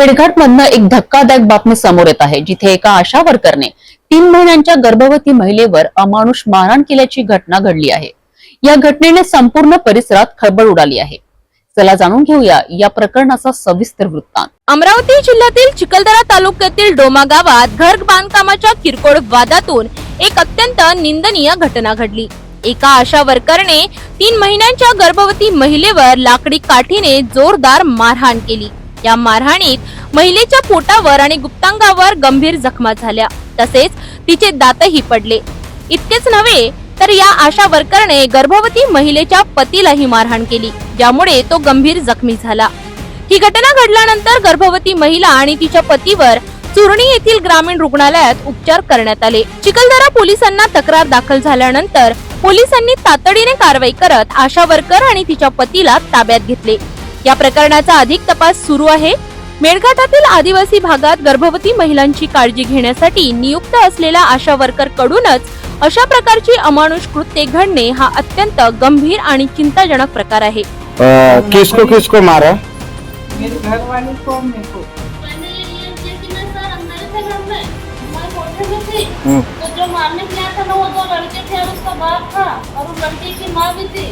मेळघाट मधनं एक धक्कादायक बातमी समोर येत आहे जिथे एका आशा वर्करने तीन महिन्यांच्या गर्भवती महिलेवर अमानुष मारहाण केल्याची घटना घडली आहे. या घटनेने संपूर्ण परिसरात खळबळ उडाली आहे. चला जाणून घेऊया या प्रकरणाचा सविस्तर वृत्तांत. अमरावती जिल्ह्यातील चिखलदरा तालुक्यातील डोमा गावात घर बांधकामाच्या किरकोळ वादातून एक अत्यंत निंदनीय घटना घडली. एका आशा वर्करने तीन महिन्यांच्या गर्भवती महिलेवर लाकडी काठीने जोरदार मारहाण केली. या मारहाणीत महिलेच्या पोटावर आणि गुप्तांगावर गंभीर जखमा झाल्या. तसेच तिचे दातही पडले. इतकेच नव्हे तर या आशा वर्करने गर्भवती महिलेच्या पतीलाही मारहाण केली ज्यामुळे तो गंभीर जखमी झाला. ही घटना घडल्यानंतर गर्भवती महिला आणि तिच्या पतीवर चुरणी येथील ग्रामीण रुग्णालयात उपचार करण्यात आले. चिखलदरा पोलिसांना तक्रार दाखल झाल्यानंतर पोलिसांनी तातडीने कारवाई करत आशा वर्कर आणि तिच्या पतीला ताब्यात घेतले. या प्रकरणाचा अधिक तपास सुरू आहे. मेळघाटातील आदिवासी भागात गर्भवती महिलांची काळजी घेण्यासाठी नियुक्त असलेल्या आशा वर्कर कडूनच अशा प्रकारची अमानुष कृत्ये घडणे हा अत्यंत गंभीर आणि चिंताजनक प्रकार आहे. किसको किसको मारा? मेरे घर वाले को मेरे को मैंने ये किया कि मैं सर अंदर थे घर में मैं कोठे में थी हम्म। तो जो मारने के लिए था ना वो दो लड़के थे और उसका बाप था और उस लड़के की माँ भी थी।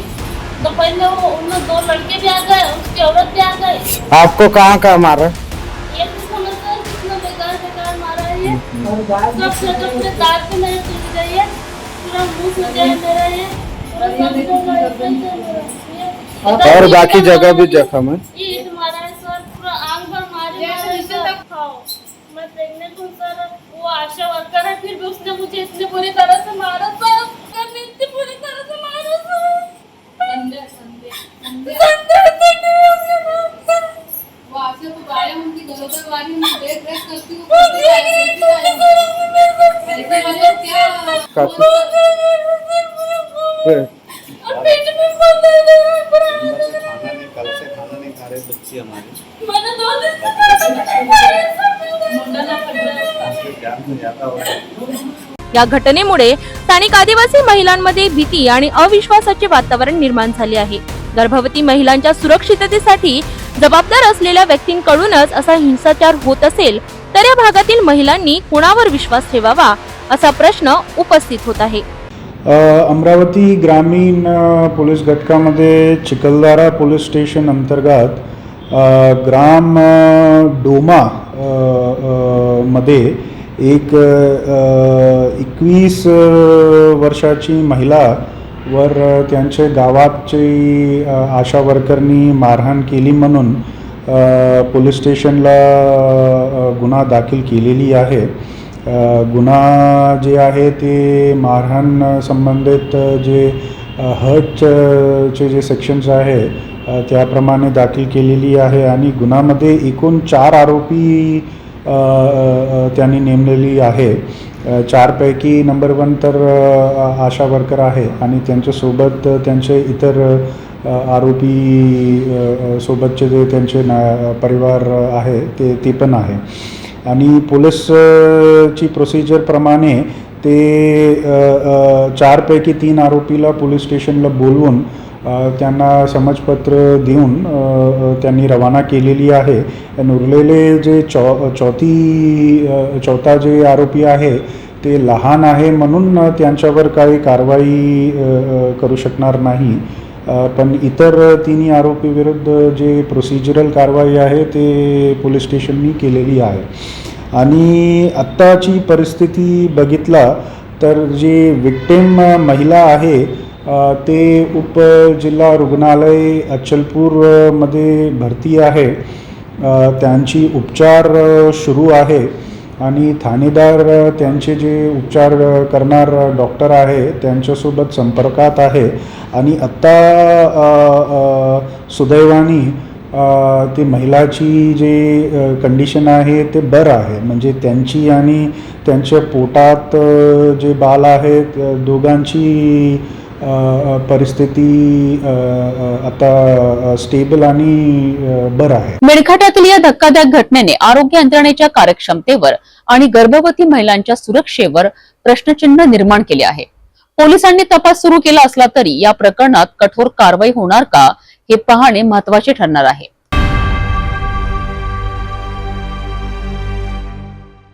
तो पहले वो उनमें दो लड़के भी आ गए उसकी औरत भी आ गई। आपको कहाँ कहाँ मारा? किसको मतलब किसने बेकार बेकार मारा है ये? और सब तो दांत पे मेरे टूट गई है पूरा मुँह से गया मेरा ये। पूरा सबसे मेरा और बाकी जगह भी जख्म है? ये मारा है सर पूरा आँख मारे है मैं प्रेग्नेंट हूँ सर वो आशा वर्कर है फिर भी उसने मुझे इतनी बुरी तरह से मारा सर। है या घटनेमुळे स्थानिक आदिवासी महिलांमध्ये भीती आणि अविश्वासाचे वातावरण निर्माण झाले आहे. गर्भवती महिलांच्या सुरक्षिततेसाठी जबाबदार असलेल्या व्यक्तींकडूनच असा हिंसाचार होत असेल तर या भागातील महिलांनी कुणावर विश्वास ठेवावा? असा प्रश्न उपस्थित होत आहे. अमरावती ग्रामीण पोलीस घटकामध्ये चिखलदारा पोलीस स्टेशन अंतर्गत ग्राम डोमा मध्ये एक एकवीस वर्षाची महिला वर त्यांचे गावाची आशा वर्करनी मारहाण केली म्हणून पोलीस स्टेशनला गुन्हा दाखल केलेली आहे. गुन्हा जे आहे ते मारहाण संबंधित जे हटचे जे सेक्शन्स आहे त्याप्रमाणे दाखल केलेली आहे आणि गुन्हामध्ये एकूण चार आरोपी त्यांनी नेमलेली आहे. चारपैकी नंबर वन तर आशा वर्कर आहे आणि त्यांच्यासोबत त्यांचे इतर आरोपी सोबतचे जे त्यांचे ना परिवार आहे ते ते पण आहे. आणि पोलीसची प्रोसिजरप्रमाणे ते चारपैकी तीन आरोपीला पोलीस स्टेशनला बोलवून त्यांना समजपत्र देऊन त्यांनी रवाना केलेली आहे. आणि उरलेले जे चौ चौथी चौथा जे आरोपी आहे ते लहान आहे म्हणून त्यांच्यावर काही कारवाई करू शकणार नाही. पण इतर तिन्ही आरोपी विरुद्ध जे प्रोसिजरल कारवाई आहे ते पोलीस स्टेशननी केलेली आहे. आणि आत्ताची परिस्थिती बघितला तर जे विक्टिम महिला आहे ते ते उपजिल्हा रुग्णालय अचलपूरमध्ये भरती आहे. त्यांची उपचार सुरू आहे. आणि ठाणेदार त्यांचे जे उपचार करणार डॉक्टर आहे त्यांच्यासोबत संपर्कात आहे. आणि आत्ता सुदैवानी ती महिलाची जे कंडिशन आहे ते बरं आहे. म्हणजे त्यांची आणि त्यांच्या पोटात जे बाल आहेत दोघांची परिस्थिती आता स्टेबल आणि बरं आहे. मेळघाटातील या धक्कादायक घटनेने आरोग्य यंत्रणेच्या कार्यक्षमतेवर आणि गर्भवती महिलांच्या सुरक्षेवर प्रश्नचिन्ह निर्माण केले आहे. पोलिसांनी तपास सुरू केला असला तरी या प्रकरणात कठोर कारवाई होणार का हे पाहणे महत्त्वाचे ठरणार आहे.